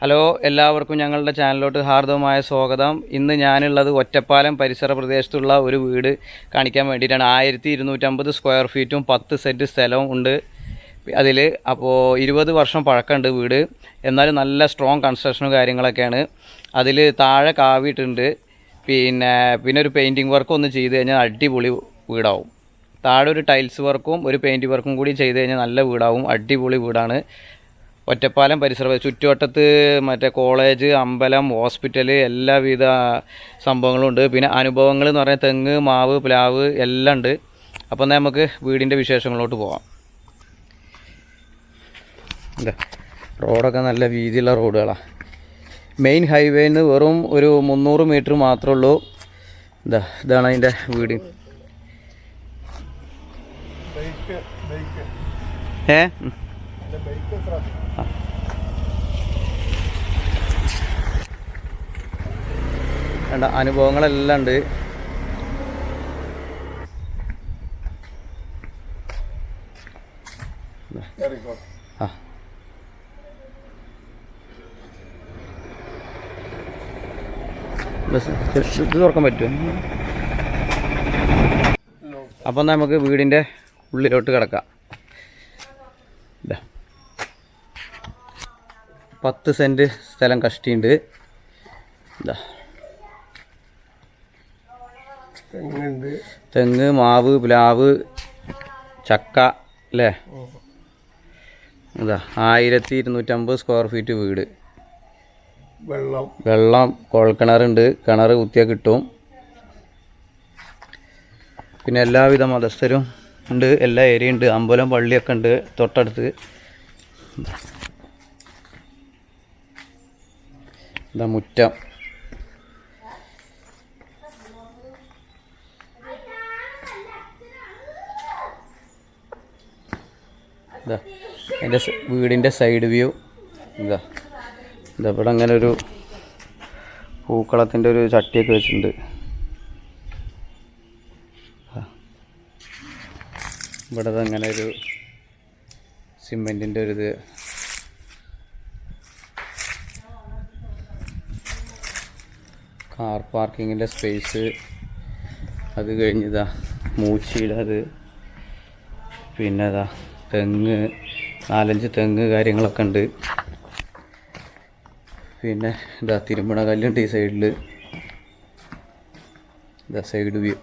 Hello എല്ലാവർക്കും ഞങ്ങളുടെ ചാനലിലോട്ട് ഹാർദവമായ സ്വാഗതം. ഇന്ന് ഞാനുള്ളത് ഒറ്റപ്പാലം പരിസര പ്രദേശത്തുള്ള ഒരു വീട് കാണിക്കാൻ വേണ്ടിയിട്ടാണ്. ആയിരത്തി ഇരുന്നൂറ്റമ്പത് സ്ക്വയർ ഫീറ്റും പത്ത് സെന്റ് സ്ഥലവും ഉണ്ട് അതിൽ അപ്പോൾ ഇരുപത് വർഷം പഴക്കമുണ്ട് വീട്. എന്നാലും നല്ല സ്ട്രോങ് കൺസ്ട്രക്ഷനും കാര്യങ്ങളൊക്കെയാണ്. അതിൽ താഴെ കാവിയിട്ടുണ്ട്. പിന്നെ പിന്നെ ഒരു പെയിന്റിങ് വർക്കും ഒന്ന് ചെയ്ത് കഴിഞ്ഞാൽ അടിപൊളി വീടാവും. താഴെ ഒരു ടൈൽസ് വർക്കും ഒരു പെയിന്റ് വർക്കും കൂടി ചെയ്ത് കഴിഞ്ഞാൽ നല്ല വീടാവും. അടിപൊളി വീടാണ്. ഒറ്റപ്പാലം പരിസര ചുറ്റുവട്ടത്ത് മറ്റേ കോളേജ് അമ്പലം ഹോസ്പിറ്റൽ എല്ലാവിധ സംഭവങ്ങളും ഉണ്ട്. പിന്നെ അനുഭവങ്ങൾ എന്ന് പറഞ്ഞാൽ തെങ്ങ് മാവ് പ്ലാവ് എല്ലാം ഉണ്ട്. അപ്പം എന്നാൽ നമുക്ക് വീടിന്റെ വിശേഷങ്ങളിലോട്ട് പോവാം. റോഡൊക്കെ നല്ല വീതിയുള്ള റോഡുകളാണ് മെയിൻ ഹൈവേയിൽ നിന്ന് വെറും ഒരു മുന്നൂറ് മീറ്റർ മാത്രമേ ഉള്ളൂ. ഇതാ ഇതാണ് അതിന്റെ വീട്. ഏ? വേണ്ട അനുഭവങ്ങളെല്ലാം ഉണ്ട്. തുറക്കാൻ പറ്റുമോ? അപ്പം നമുക്ക് വീടിന്റെ ഉള്ളിലോട്ട് കിടക്കാം. പത്ത് സെന്റ് സ്ഥലം കഷ്ടിയുണ്ട്. ഇതാ തെങ്ങുണ്ട്. തെങ്ങ് മാവ് പ്ലാവ് ചക്ക അല്ലേ? ഇതാ ആയിരത്തി ഇരുന്നൂറ്റമ്പത് സ്ക്വയർ ഫീറ്റ് വീട്. വെള്ളം. വെള്ളം കുഴൽക്കിണറുണ്ട് കിണർ കുത്തിയാൽ കിട്ടും. പിന്നെ എല്ലാവിധ മതസ്ഥരും ഉണ്ട്. എല്ലാ ഏരിയ ഉണ്ട്. അമ്പലം പള്ളിയൊക്കെ ഉണ്ട്. തൊട്ടടുത്ത്. ഇതാ മുറ്റം. ഇതാ എന്റെ വീടിന്റെ സൈഡ് വ്യൂ. ഇതാ ഇതാ ഇവിടെ അങ്ങനെ ഒരു പൂക്കളത്തിന്റെ ഒരു ചട്ടിയൊക്കെ വെച്ചിട്ടുണ്ട്. ഇവിടെ അങ്ങനെ ഒരു സിമെന്റിന്റെ ഒരു ഇത് കാർ പാർക്കിങ്ങിന്റെ സ്പേസ്. അത് കഴിഞ്ഞിതാ മൂച്ചിയുടെ അത്. പിന്നെ ഇതാ തെങ്ങ് നാലഞ്ച് തെങ്ങ് കാര്യങ്ങളൊക്കെ ഉണ്ട്. പിന്നെ ഇതാ തിരുമ്പണ കല്ലുണ്ട് ഈ സൈഡിൽ ഇതാ സൈഡ് വ്യൂ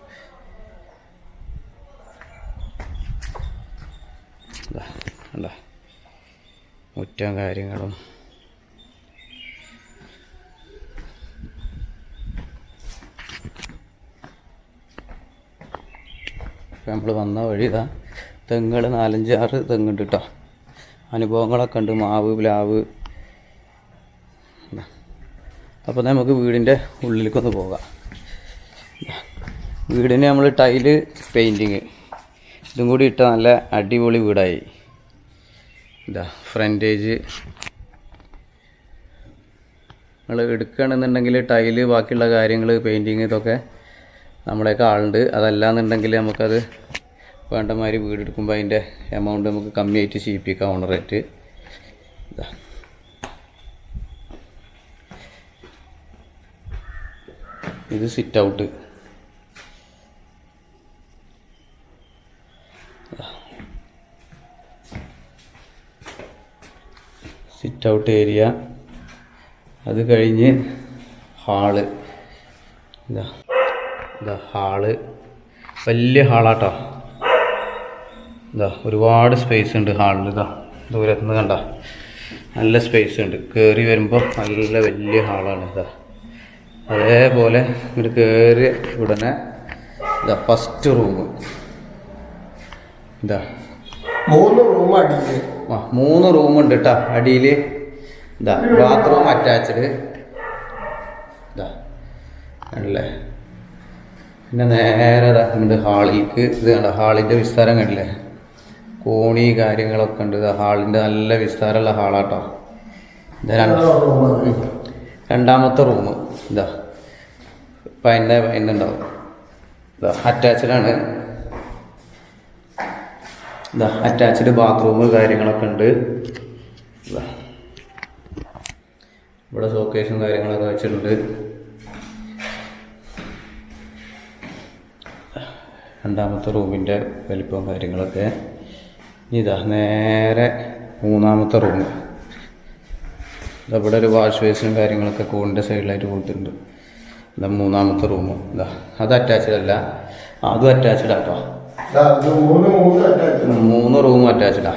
അല്ല മുറ്റം കാര്യങ്ങളും. നമ്മൾ വന്ന വഴി ഇതാ തെങ്ങുകൾ നാലഞ്ചാറ് തെങ്ങുണ്ട് കേട്ടോ അനുഭവങ്ങളൊക്കെ ഉണ്ട്. മാവ് പ്ലാവ്. അപ്പോൾ നമുക്ക് വീടിന്റെ ഉള്ളിലേക്കൊന്ന് പോകാം. വീടിന് നമ്മൾ ടൈൽ പെയിന്റിങ് ഇതും കൂടി ഇട്ട നല്ല അടിപൊളി വീടായി. ഇതാ ഫ്രണ്ടേജ്. നമ്മൾ എടുക്കുകയാണെന്നുണ്ടെങ്കിൽ ടൈൽ ബാക്കിയുള്ള കാര്യങ്ങൾ പെയിന്റിങ് ഇതൊക്കെ നമ്മളെയൊക്കെ ആളുണ്ട്. അതല്ല എന്നുണ്ടെങ്കിൽ നമുക്കത് വേണ്ട വീട് വീടെടുക്കുമ്പോൾ അതിന്റെ എമൗണ്ട് നമുക്ക് കമ്മിയായിട്ട് ചെയ്യിപ്പിക്കാം ഓണർ റേറ്റ് ഇതാ. ഇത് sit out sit out area അത് കഴിഞ്ഞ് ഹാൾ ഇതാ. ഇതാ ഹാൾ വലിയ ഹാളാട്ടോ ഇതാ ഒരുപാട് സ്പേസ് ഉണ്ട് ഹാളിൽ ഇതാ ദൂരത്ത് നിന്ന് കണ്ട. നല്ല സ്പേസ് ഉണ്ട്. കയറി വരുമ്പോൾ നല്ല വലിയ ഹാളാണ് ഇതാ അതേപോലെ ഇങ്ങോട്ട് കയറി ഉടനെ ഇതാ ഫസ്റ്റ് റൂം ഇതാ. മൂന്ന് റൂം അടിയിൽ. ആ മൂന്ന് റൂം ഉണ്ട് കേട്ടോ അടിയിൽ ഇതാ ബാത്റൂം അറ്റാച്ച്ഡ് ഇതാ അല്ലേ? പിന്നെ നേരെ ഇതാ ഹാളിലേക്ക് ഇത് കണ്ട ഹാളിന്റെ വിസ്താരം കണ്ടില്ലേ? കോണി കാര്യങ്ങളൊക്കെ ഉണ്ട്. ഹാളിന്റെ നല്ല വിസ്താരമുള്ള ഹാളാട്ടോ. രണ്ടാമത്തെ റൂം. ഇതാ. ഇപ്പം അതിന്റെ ഇതുണ്ടാവും. ഇതാ അറ്റാച്ച്ഡാണ്. ഇതാ അറ്റാച്ച്ഡ് ബാത്റൂം കാര്യങ്ങളൊക്കെ ഉണ്ട്. ഇവിടെ ഷോക്കേസും കാര്യങ്ങളൊക്കെ വെച്ചിട്ടുണ്ട്. രണ്ടാമത്തെ റൂമിന്റെ വലിപ്പവും കാര്യങ്ങളൊക്കെ. ഇതാ നേരെ മൂന്നാമത്തെ റൂം ഇവിടെ ഒരു വാഷ് ബേസിനും കാര്യങ്ങളൊക്കെ കൂടിന്റെ സൈഡിലായിട്ട് കൊടുത്തിട്ടുണ്ട്. ഇതാ മൂന്നാമത്തെ റൂം ഇതാ അത് അറ്റാച്ച്ഡ് അല്ല. അതും അറ്റാച്ച്ഡ് ആട്ടോ മൂന്ന് മൂന്ന് അറ്റാച്ച് മൂന്ന് റൂമും അറ്റാച്ച്ഡാ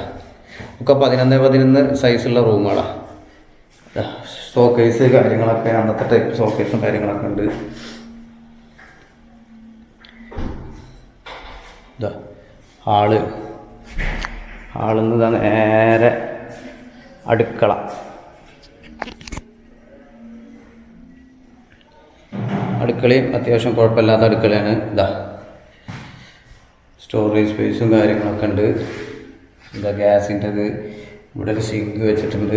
ഒക്കെ പതിനൊന്ന് പതിനൊന്ന് സൈസുള്ള റൂമുകളാണ് ഷോക്കേസ് കാര്യങ്ങളൊക്കെ അന്നത്തെ ടൈപ്പ് ഷോക്കേസും കാര്യങ്ങളൊക്കെ ഉണ്ട്. ഇതാ ഹാൾ ഹാളിൽ നേരെ അടുക്കള. അടുക്കളയും അത്യാവശ്യം കുഴപ്പമില്ലാത്ത അടുക്കളയാണ്. ഇതാ. സ്റ്റോറേജ് സ്പേസും കാര്യങ്ങളൊക്കെ ഉണ്ട്. ഇതാ ഗ്യാസിന്റെ ഇത്. ഇവിടെ ഒരു സിങ്ക് വെച്ചിട്ടുണ്ട്.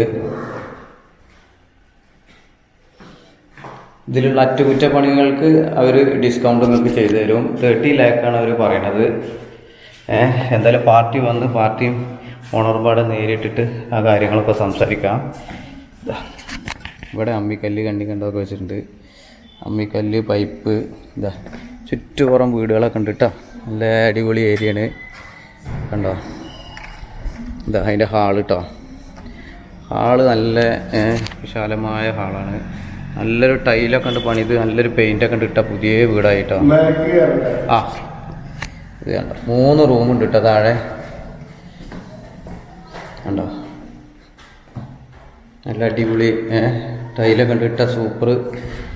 ഇതിലുള്ള അറ്റകുറ്റപ്പണികൾക്ക് അവർ ഡിസ്കൗണ്ട് നിങ്ങൾക്ക് ചെയ്തു തരും തേർട്ടി ലാക്കാണ് അവർ പറയണത്. എന്തായാലും പാർട്ടി വന്ന് പാർട്ടിയും ഓണർപാട് നേരിട്ടിട്ട് ആ കാര്യങ്ങളൊക്കെ സംസാരിക്കാം. ഇവിടെ അമ്മിക്കല്ല് കണ്ണി കണ്ടതൊക്കെ വെച്ചിട്ടുണ്ട്. അമ്മിക്കല്ല് പൈപ്പ് ഇതാ ചുറ്റുപുറം വീടുകളൊക്കെ ഉണ്ട് കേട്ടോ നല്ല അടിപൊളി ഏരിയയാണ്. കണ്ടോ? ഇതാ അതിന്റെ ഹാൾ കേട്ടോ ഹാൾ നല്ല വിശാലമായ ഹാളാണ്. നല്ലൊരു ടൈലൊക്കെ ഉണ്ട് പണിത്. നല്ലൊരു പെയിന്റൊക്കെ ഉണ്ട് ഇട്ട പുതിയ വീടായിട്ടോ ആ ഇത് കണ്ടോ? മൂന്ന് റൂമുണ്ട് കേട്ടോ താഴെ. കണ്ടോ? നല്ല അടിപൊളി ടൈലൊക്കെ ഇട്ട സൂപ്പർ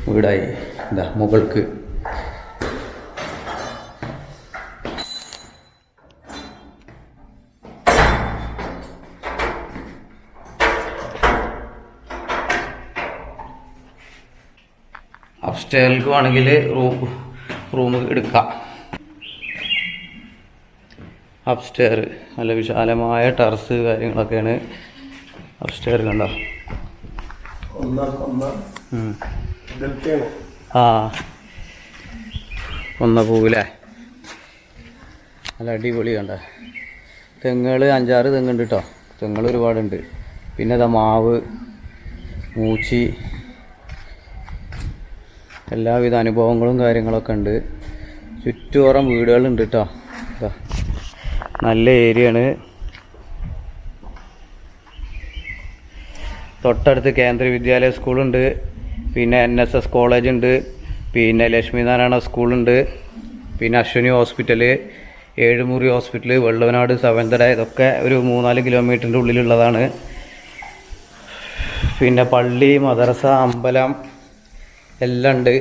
വീടായി. ഇതാ മുകൾക്ക്. അപ്സ്റ്റേറിലേക്ക് വേണമെങ്കിൽ റൂം റൂം എടുക്കാം. അപ്സ്റ്റെയർ നല്ല വിശാലമായ ടെറസ് കാര്യങ്ങളൊക്കെയാണ് അപ്സ്റ്റെയർ കണ്ടോ? ആ. ഒന്ന പൂവില്ലേ നല്ല അടിപൊളി കണ്ട? തെങ്ങുകൾ അഞ്ചാറ് തെങ്ങുണ്ട് കേട്ടോ തെങ്ങൾ ഒരുപാടുണ്ട്. പിന്നെ ഇതാ മാവ് മൂച്ചി എല്ലാവിധ അനുഭവങ്ങളും കാര്യങ്ങളൊക്കെ ഉണ്ട്. ചുറ്റുപുറം വീടുകളുണ്ട് കേട്ടോ നല്ല ഏരിയയാണ്. തൊട്ടടുത്ത് കേന്ദ്ര വിദ്യാലയ സ്കൂളുണ്ട്. പിന്നെ എൻ എസ് എസ് കോളേജ് ഉണ്ട്. പിന്നെ ലക്ഷ്മി നാരായണ സ്കൂളുണ്ട്. പിന്നെ അശ്വിനി ഹോസ്പിറ്റൽ ഏഴുമുറി ഹോസ്പിറ്റൽ വെള്ളവനാട് സവൻതട ഇതൊക്കെ ഒരു മൂന്നാൽ കിലോമീറ്ററിന്റെ ഉള്ളിലുള്ളതാണ്. പിന്നെ പള്ളി മദ്രസ അമ്പലം എല്ലാം ഉണ്ട്.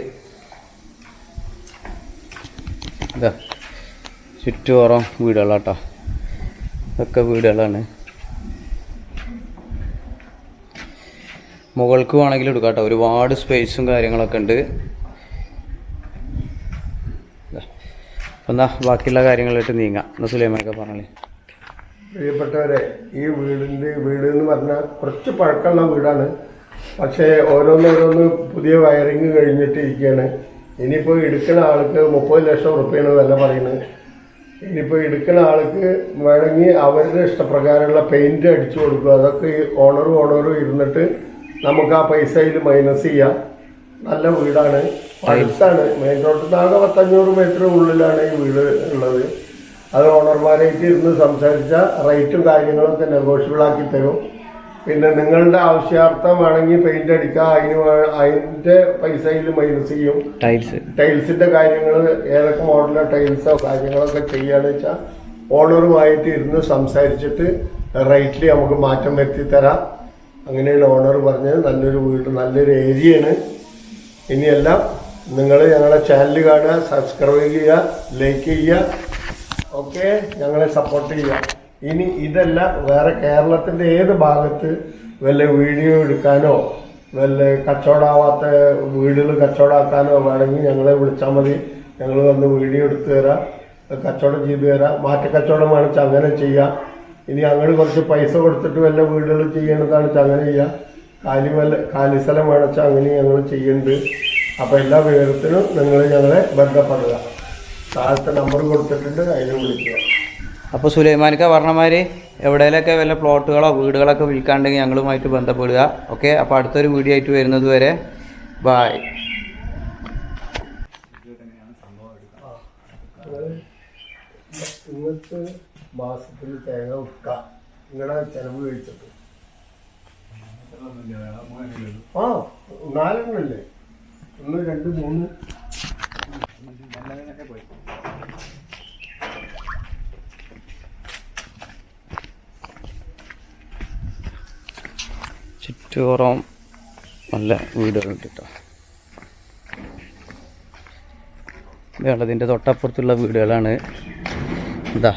ഇതാ. ചുറ്റുപുറം വീടുകളാട്ടോ ഇതൊക്കെ വീടുകളാണ്. മുകൾക്ക് വേണമെങ്കിൽ എടുക്കാം കേട്ടോ ഒരുപാട് സ്പേസും കാര്യങ്ങളൊക്കെ ഉണ്ട്. എന്നാ ബാക്കിയുള്ള കാര്യങ്ങളായിട്ട് നീങ്ങാം. എന്നാ സുലൈമൊക്കെ പറഞ്ഞേ പ്രിയപ്പെട്ടവരെ ഈ വീടിന്റെ വീട് എന്ന് പറഞ്ഞാൽ കുറച്ച് പഴക്കമുള്ള വീടാണ്. പക്ഷേ ഓരോന്നോരോന്ന് പുതിയ വയറിങ് കഴിഞ്ഞിട്ട് ഇരിക്കുകയാണ് ഇനിയിപ്പോൾ എടുക്കുന്ന ആൾക്ക് മുപ്പത് ലക്ഷം ഉറുപ്പ്യാണ് വില പറയുന്നത്. ഇനിയിപ്പോൾ എടുക്കുന്ന ആൾക്ക് വേണമെങ്കിൽ അവരുടെ ഇഷ്ടപ്രകാരമുള്ള പെയിന്റ് അടിച്ചു കൊടുക്കുക. അതൊക്കെ ഈ ഓണറും ഓണറും ഇരുന്നിട്ട് നമുക്ക് ആ പൈസയിൽ മൈനസ് ചെയ്യാം. നല്ല വീടാണ്. അടുത്താണ്. മെയിൻ റോഡിൽ താഴെ പത്തഞ്ഞൂറ് മീറ്റർ ഉള്ളിലാണ് ഈ വീട് ഉള്ളത്. അത് ഓണർമാരായിട്ട് ഇരുന്ന് സംസാരിച്ചാൽ റേറ്റും കാര്യങ്ങളൊക്കെ നെഗോഷ്യബിൾ ആക്കി തരും. പിന്നെ നിങ്ങളുടെ ആവശ്യാർത്ഥം വേണമെങ്കിൽ പെയിന്റ് അടിക്കുക. അതിന് അതിന്റെ പൈസയിൽ മൈനസ് ചെയ്യും. ടൈൽസ് ടൈൽസിന്റെ കാര്യങ്ങൾ ഏതൊക്കെ മോഡലോ ടൈൽസോ കാര്യങ്ങളൊക്കെ ചെയ്യാന്ന് വെച്ചാൽ ഓണറുമായിട്ട് ഇരുന്ന് സംസാരിച്ചിട്ട് റേറ്റിൽ നമുക്ക് മാറ്റം വരുത്തി തരാം. അങ്ങനെയാണ് ഓണർ പറഞ്ഞത് നല്ലൊരു വീട് നല്ലൊരു ഏരിയയാണ് ഇനിയെല്ലാം നിങ്ങൾ ഞങ്ങളെ ചാനൽ കാണുക സബ്സ്ക്രൈബ് ചെയ്യുക ലൈക്ക് ചെയ്യുക. ഓക്കെ ഞങ്ങളെ സപ്പോർട്ട് ചെയ്യുക. ഇനി ഇതല്ല വേറെ കേരളത്തിന്റെ ഏത് ഭാഗത്ത് വല്ല വീഡിയോ എടുക്കാനോ വല്ല കച്ചവടമാവാത്ത വീടുകൾ കച്ചവടമാക്കാനോ വേണമെങ്കിൽ ഞങ്ങളെ വിളിച്ചാൽ മതി. ഞങ്ങൾ വന്ന് വീഡിയോ എടുത്തു തരാം കച്ചവടം ചെയ്തു തരാം. മാറ്റ കച്ചവടം വേണമെച്ചാൽ അങ്ങനെ ചെയ്യാം. ഇനി അങ്ങോട്ട് കുറച്ച് പൈസ കൊടുത്തിട്ട് വല്ല വീടുകൾ ചെയ്യണതാണ് അങ്ങനെ ചെയ്യാം. കാലി വല്ല കാലി സ്ഥലം വേണമെച്ചാൽ അങ്ങനെ ഞങ്ങൾ ചെയ്യുന്നുണ്ട് അപ്പോൾ എല്ലാ വിവരത്തിനും നിങ്ങൾ ഞങ്ങളെ ബന്ധപ്പെടുക. താഴത്തെ നമ്പർ കൊടുത്തിട്ടുണ്ട് അതിൽ വിളിക്കുക. അപ്പോൾ സുലൈമാനിക്ക പറഞ്ഞമാതിരി എവിടെയെങ്കിലൊക്കെ വല്ല പ്ലോട്ടുകളോ വീടുകളൊക്കെ വിൽക്കാണ്ടെങ്കിൽ ഞങ്ങളുമായിട്ട് ബന്ധപ്പെടുക. ഓക്കെ? അപ്പോൾ അടുത്തൊരു വീഡിയോ ആയിട്ട് വരുന്നത് വരെ ബായ് ഇന്നത്തെ മാസത്തിൽ തേങ്ങ വിൽക്കാം. നിങ്ങളുടെ ചെലവ് കഴിച്ചിട്ട്. ആ നാലെണ്ണല്ലേ? ഒന്ന് രണ്ട് മൂന്ന്. ചുറ്റോറം നല്ല വീടുകളുണ്ട് കേട്ടോ ഇതേണ്ടതിന്റെ തൊട്ടപ്പുറത്തുള്ള വീടുകളാണ്. ഇതാ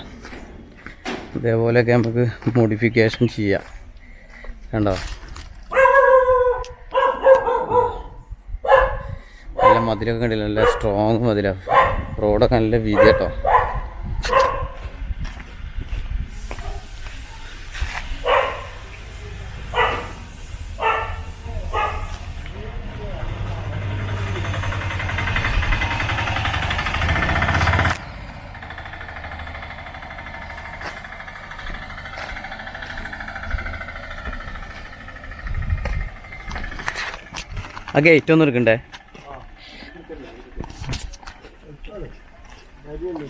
ഇതേപോലെയൊക്കെ നമുക്ക് മോഡിഫിക്കേഷൻ ചെയ്യാം. കണ്ടോ? നല്ല മതിലൊക്കെ കണ്ടില്ല? നല്ല സ്ട്രോങ് മതിലാണ് റോഡൊക്കെ നല്ല വീതി കേട്ടോ ആ ഗേറ്റ് ഒന്ന് എടുക്കണ്ടേ? അരിയുണ്ട്